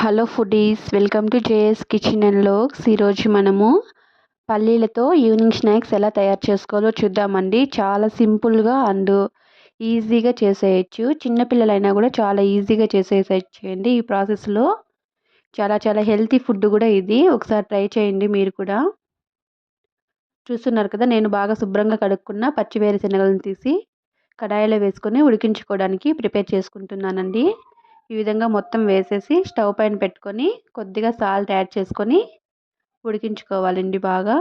Hello foodies welcome to JS kitchen and vlogs. ఈరోజు మనము పల్లీలతో evening snacks ఎలా తయారు చేసుకోవాలో చూద్దామండి. చాలా సింపుల్గా అండ్ ఈజీగా చేసేయచ్చు. చిన్నపిల్లలైనా కూడా చాలా ఈజీగా చేసేసేయండి ఈ ప్రాసెస్లో. చాలా చాలా హెల్తీ ఫుడ్ కూడా ఇది. ఒకసారి ట్రై చేయండి మీరు కూడా. చూస్తున్నారు కదా నేను బాగా శుభ్రంగా కడుక్కున్న పచ్చి వేరుశనగలను తీసి కడాయిలో వేసుకొని ఉడికించుకోవడానికి ప్రిపేర్ చేసుకుంటున్నానండి. ఈ విధంగా మొత్తం వేసేసి స్టవ్ పైన పెట్టుకొని కొద్దిగా సాల్ట్ యాడ్ చేసుకొని ఉడికించుకోవాలండి బాగా.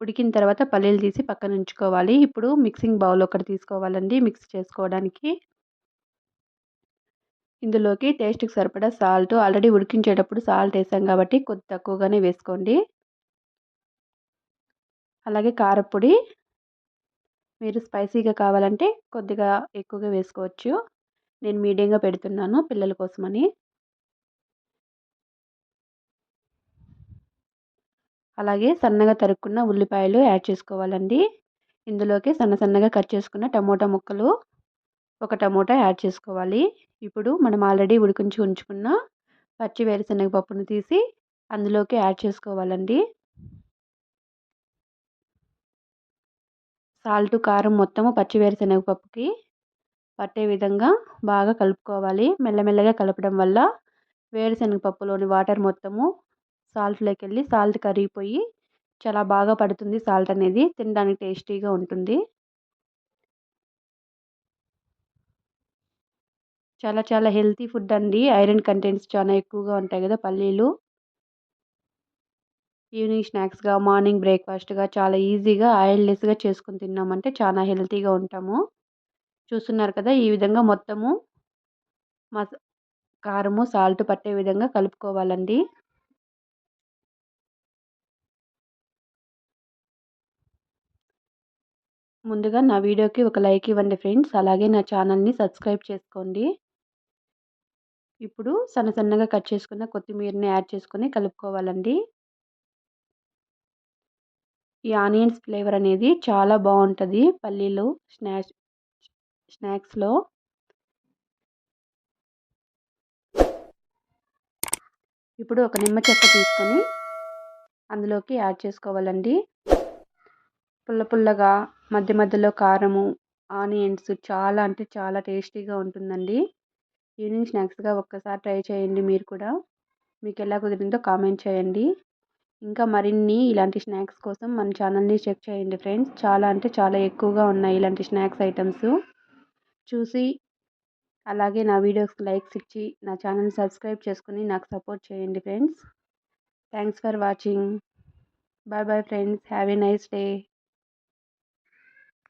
ఉడికిన తర్వాత పల్లీలు తీసి పక్కన ఉంచుకోవాలి. ఇప్పుడు మిక్సింగ్ బౌల్ ఒకటి తీసుకోవాలండి మిక్స్ చేసుకోవడానికి. ఇందులోకి టేస్ట్కి సరిపడా సాల్ట్ ఆల్రెడీ ఉడికించేటప్పుడు సాల్ట్ వేసాం కాబట్టి కొద్ది తక్కువగానే వేసుకోండి. అలాగే కారపొడి మీరు స్పైసీగా కావాలంటే కొద్దిగా ఎక్కువగా వేసుకోవచ్చు. నేను మీడియంగా పెడుతున్నాను పిల్లల కోసమని. అలాగే సన్నగా తరుక్కున్న ఉల్లిపాయలు యాడ్ చేసుకోవాలండి. ఇందులోకి సన్న సన్నగా కట్ చేసుకున్న టమోటా ముక్కలు ఒక టమోటా యాడ్ చేసుకోవాలి. ఇప్పుడు మనం ఆల్రెడీ ఉడికించి ఉంచుకున్న పచ్చి వేరుశనగ పప్పును తీసి అందులోకి యాడ్ చేసుకోవాలండి. సాల్ట్ కారం మొత్తము పచ్చి వేరుశనగపప్పుకి పట్టే విధంగా బాగా కలుపుకోవాలి. మెల్లమెల్లగా కలపడం వల్ల వేరుశనగపప్పులోని వాటర్ మొత్తము సాల్ట్లోకి వెళ్ళి సాల్ట్ కరిగిపోయి చాలా బాగా పడుతుంది సాల్ట్ అనేది. తినడానికి టేస్టీగా ఉంటుంది. చాలా చాలా హెల్తీ ఫుడ్ అండి. ఐరన్ కంటెంట్స్ చాలా ఎక్కువగా ఉంటాయి కదా పల్లీలు. ఈవినింగ్ స్నాక్స్గా మార్నింగ్ బ్రేక్ఫాస్ట్గా చాలా ఈజీగా ఆయిల్లెస్గా చేసుకుని తిన్నామంటే చాలా హెల్తీగా ఉంటాము. చూస్తున్నారు కదా ఈ విధంగా మొత్తము మస కారము సాల్ట్ పట్టే విధంగా కలుపుకోవాలండి. ముందుగా నా వీడియోకి ఒక లైక్ ఇవ్వండి ఫ్రెండ్స్. అలాగే నా ఛానల్ని సబ్స్క్రైబ్ చేసుకోండి. ఇప్పుడు సన్న సన్నగా కట్ చేసుకున్న కొత్తిమీరని యాడ్ చేసుకొని కలుపుకోవాలండి. ఈ ఆనియన్స్ ఫ్లేవర్ అనేది చాలా బాగుంటుంది పల్లీలు స్నాక్స్ స్నాక్స్లో. ఇప్పుడు ఒక నిమ్మ చెక్క తీసుకొని అందులోకి యాడ్ చేసుకోవాలండి. పుల్ల పుల్లగా మధ్య మధ్యలో కారము ఆనియన్స్ చాలా అంటే చాలా టేస్టీగా ఉంటుందండి. ఈవినింగ్ స్నాక్స్గా ఒక్కసారి ట్రై చేయండి మీరు కూడా. మీకు ఎలా కుదిరిందో కామెంట్ చేయండి. ఇంకా మరిన్ని ఇలాంటి స్నాక్స్ కోసం మన ఛానల్ని చెక్ చేయండి ఫ్రెండ్స్. చాలా అంటే చాలా ఎక్కువగా ఉన్నాయి ఇలాంటి స్నాక్స్ ఐటమ్స్. చూసి అలాగే నా వీడియోస్కి లైక్స్ ఇచ్చి నా ఛానల్ సబ్స్క్రైబ్ చేసుకుని నాకు సపోర్ట్ చేయండి friends. Thanks for watching. Bye bye friends. Have a nice day.